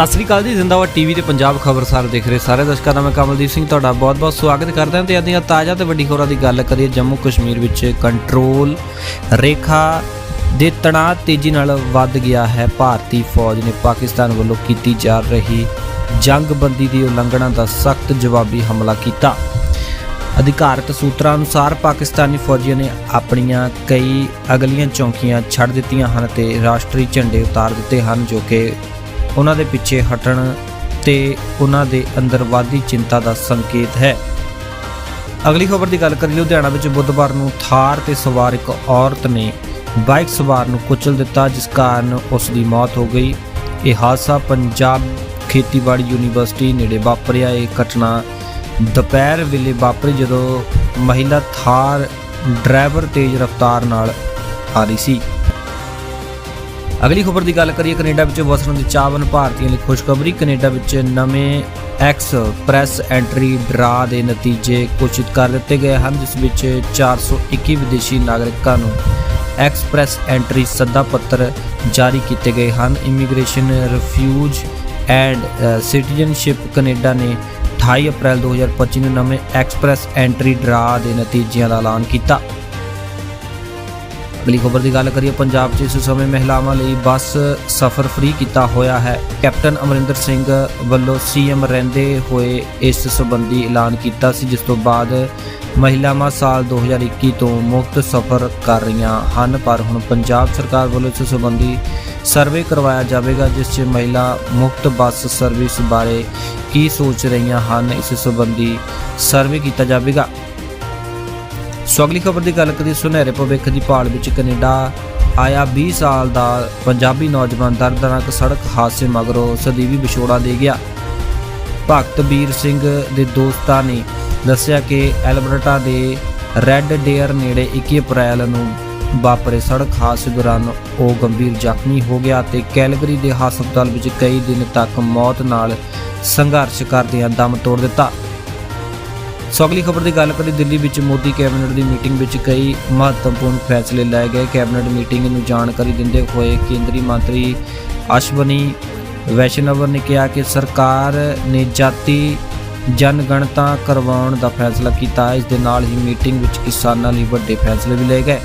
ਸਤਿ ਸ੍ਰੀ ਅਕਾਲ ਜੀ, ਜ਼ਿੰਦਾਬਾਦ ਟੀਵੀ ਤੇ ਪੰਜਾਬ ਖਬਰਸਾਰ ਦੇਖ ਰਹੇ ਸਾਰੇ ਦਰਸ਼ਕਾਂ ਦਾ ਮੈਂ ਕਮਲਦੀਪ ਸਿੰਘ, ਤੁਹਾਡਾ ਬਹੁਤ-ਬਹੁਤ ਸਵਾਗਤ ਕਰਦਾ ਹਾਂ ਤੇ ਅੱਜ ਦੀਆਂ ਤਾਜ਼ਾ ਤੇ ਵੱਡੀ ਖਬਰਾਂ ਦੀ ਗੱਲ ਕਰੀਏ ਜੰਮੂ ਕਸ਼ਮੀਰ ਵਿੱਚ ਕੰਟਰੋਲ ਰੇਖਾ ਦੇ ਤਣਾਅ ਤੇਜ਼ੀ ਨਾਲ ਵੱਧ ਗਿਆ ਹੈ। ਭਾਰਤੀ ਫੌਜ ਨੇ ਪਾਕਿਸਤਾਨ ਵੱਲੋਂ ਕੀਤੀ ਜਾ ਰਹੀ ਜੰਗਬੰਦੀ ਦੀ ਉਲੰਘਣਾ ਦਾ ਸਖਤ ਜਵਾਬੀ ਹਮਲਾ ਕੀਤਾ। ਅਧਿਕਾਰਤ ਸੂਤਰਾਂ ਅਨੁਸਾਰ ਪਾਕਿਸਤਾਨੀ ਫੌਜੀਆਂ ਨੇ ਆਪਣੀਆਂ ਕਈ ਅਗਲੀਆਂ ਚੌਕੀਆਂ ਛੱਡ ਦਿੱਤੀਆਂ ਹਨ ਤੇ ਰਾਸ਼ਟਰੀ ਝੰਡੇ ਉਤਾਰ ਦਿੱਤੇ ਹਨ ਜੋ ਕਿ ਉਹਨਾਂ ਦੇ ਪਿੱਛੇ ਹਟਣ ਤੇ ਉਹਨਾਂ ਦੇ ਅੰਦਰ ਵਾਧੀ ਚਿੰਤਾ ਦਾ ਸੰਕੇਤ ਹੈ। ਅਗਲੀ ਖਬਰ ਦੀ ਗੱਲ ਕਰੀਏ, ਲੁਧਿਆਣਾ ਵਿੱਚ ਬੁੱਧਵਾਰ ਨੂੰ ਥਾਰ ਤੇ ਸਵਾਰ ਇੱਕ ਔਰਤ ਨੇ ਬਾਈਕ ਸਵਾਰ ਨੂੰ ਕੁਚਲ ਦਿੱਤਾ, ਜਿਸ ਕਾਰਨ ਉਸ ਦੀ ਮੌਤ ਹੋ ਗਈ। ਇਹ ਹਾਦਸਾ ਪੰਜਾਬ ਖੇਤੀਬਾੜੀ ਯੂਨੀਵਰਸਿਟੀ ਨੇੜੇ ਵਾਪਰਿਆ। ਇਹ ਘਟਨਾ ਦੁਪਹਿਰ ਵੇਲੇ ਵਾਪਰੀ ਜਦੋਂ ਮਹਿਲਾ ਥਾਰ ਡਰਾਈਵਰ ਤੇਜ਼ ਰਫ਼ਤਾਰ ਨਾਲ ਆ ਰਹੀ ਸੀ। ਅਗਲੀ ਖਬਰ ਦੀ ਗੱਲ ਕਰੀਏ, ਕੈਨੇਡਾ ਵਿੱਚ ਵਸਣ ਦੇ ਚਾਹਵਨ ਭਾਰਤੀਆਂ ਲਈ ਖੁਸ਼ਖਬਰੀ। ਕੈਨੇਡਾ ਵਿੱਚ ਨਵੇਂ ਐਕਸ ਪ੍ਰੈਸ ਐਂਟਰੀ ਡਰਾ ਦੇ ਨਤੀਜੇ ਘੋਸ਼ਿਤ ਕਰ ਦਿੱਤੇ ਗਏ ਹਨ, ਜਿਸ ਵਿੱਚ 421 ਵਿਦੇਸ਼ੀ ਨਾਗਰਿਕਾਂ ਨੂੰ ਐਕਸਪ੍ਰੈਸ ਐਂਟਰੀ ਸੱਦਾ ਪੱਤਰ ਜਾਰੀ ਕੀਤੇ ਗਏ ਹਨ। Immigration refugees and citizenship Canada ਨੇ 28 ਅਪ੍ਰੈਲ 2025 ਨੂੰ ਨਵੇਂ ਐਕਸਪ੍ਰੈਸ ਐਂਟਰੀ ਡਰਾ ਦੇ ਨਤੀਜਿਆਂ ਦਾ ਐਲਾਨ ਕੀਤਾ। ਅਗਲੀ ਖਬਰ ਦੀ ਗੱਲ ਕਰੀਏ, ਪੰਜਾਬ 'ਚ ਇਸ ਸਮੇਂ ਮਹਿਲਾਵਾਂ ਲਈ ਬੱਸ ਸਫ਼ਰ ਫ੍ਰੀ ਕੀਤਾ ਹੋਇਆ ਹੈ। ਕੈਪਟਨ ਅਮਰਿੰਦਰ ਸਿੰਘ ਵੱਲੋਂ ਸੀਐਮ ਰਹਿੰਦੇ ਹੋਏ ਇਸ ਸੰਬੰਧੀ ਐਲਾਨ ਕੀਤਾ ਸੀ, ਜਿਸ ਤੋਂ ਬਾਅਦ ਮਹਿਲਾਵਾਂ ਸਾਲ 2021 ਤੋਂ ਮੁਫਤ ਸਫ਼ਰ ਕਰ ਰਹੀਆਂ ਹਨ। ਪਰ ਹੁਣ ਪੰਜਾਬ ਸਰਕਾਰ ਵੱਲੋਂ ਇਸ ਸੰਬੰਧੀ ਸਰਵੇ ਕਰਵਾਇਆ ਜਾਵੇਗਾ, ਜਿਸ 'ਚ ਮਹਿਲਾ ਮੁਫਤ ਬੱਸ ਸਰਵਿਸ ਬਾਰੇ ਕੀ ਸੋਚ ਰਹੀਆਂ ਹਨ। ਇਸ ਸੰਬੰਧੀ ਸਰਵੇ ਕੀਤਾ ਜਾਵੇਗਾ। ਸੋ ਅਗਲੀ ਖਬਰ ਦੀ ਗੱਲ ਕਰੀਏ, ਸੁਨਹਿਰੇ ਭਵਿੱਖ ਦੀ ਭਾਲ ਵਿੱਚ ਕੈਨੇਡਾ ਆਇਆ 20 ਸਾਲ ਦਾ ਪੰਜਾਬੀ ਨੌਜਵਾਨ ਦਰਦਨਾਕ ਸੜਕ ਹਾਦਸੇ ਮਗਰੋਂ ਸਦੀਵੀ ਵਿਛੋੜਾ ਦੇ ਗਿਆ। ਭਗਤ ਵੀਰ ਸਿੰਘ ਦੇ ਦੋਸਤਾਂ ਨੇ ਦੱਸਿਆ ਕਿ ਐਲਬਰਟਾ ਦੇ ਰੈੱਡ ਡੇਅਰ ਨੇੜੇ 21 ਅਪ੍ਰੈਲ ਨੂੰ ਵਾਪਰੇ ਸੜਕ ਹਾਦਸੇ ਦੌਰਾਨ ਉਹ ਗੰਭੀਰ ਜ਼ਖਮੀ ਹੋ ਗਿਆ ਤੇ ਕੈਲਗਰੀ ਦੇ ਹਸਪਤਾਲ ਵਿੱਚ ਕਈ ਦਿਨ ਤੱਕ ਮੌਤ ਨਾਲ ਸੰਘਰਸ਼ ਕਰਦਿਆਂ ਦਮ ਤੋੜ ਦਿੱਤਾ। ਸੋ ਅਗਲੀ ਖਬਰ ਦੀ ਗੱਲ ਕਰੀ ਦਿੱਲੀ ਵਿੱਚ ਮੋਦੀ ਕੈਬਨਿਟ ਦੀ ਮੀਟਿੰਗ ਵਿੱਚ ਕਈ ਮਹੱਤਵਪੂਰਨ ਫੈਸਲੇ ਲਏ ਗਏ। ਕੈਬਨਿਟ ਮੀਟਿੰਗ ਨੂੰ ਜਾਣਕਾਰੀ ਦਿੰਦੇ ਹੋਏ ਕੇਂਦਰੀ ਮੰਤਰੀ ਅਸ਼ਵਨੀ ਵੈਸ਼ਨਵਰ ਨੇ ਕਿਹਾ ਕਿ ਸਰਕਾਰ ਨੇ ਜਾਤੀ ਜਨਗਣਤਾ ਕਰਵਾਉਣ ਦਾ ਫੈਸਲਾ ਕੀਤਾ। ਇਸ ਦੇ ਨਾਲ ਹੀ ਮੀਟਿੰਗ ਵਿੱਚ ਕਿਸਾਨਾਂ ਲਈ ਵੱਡੇ ਫੈਸਲੇ ਵੀ ਲਏ ਗਏ।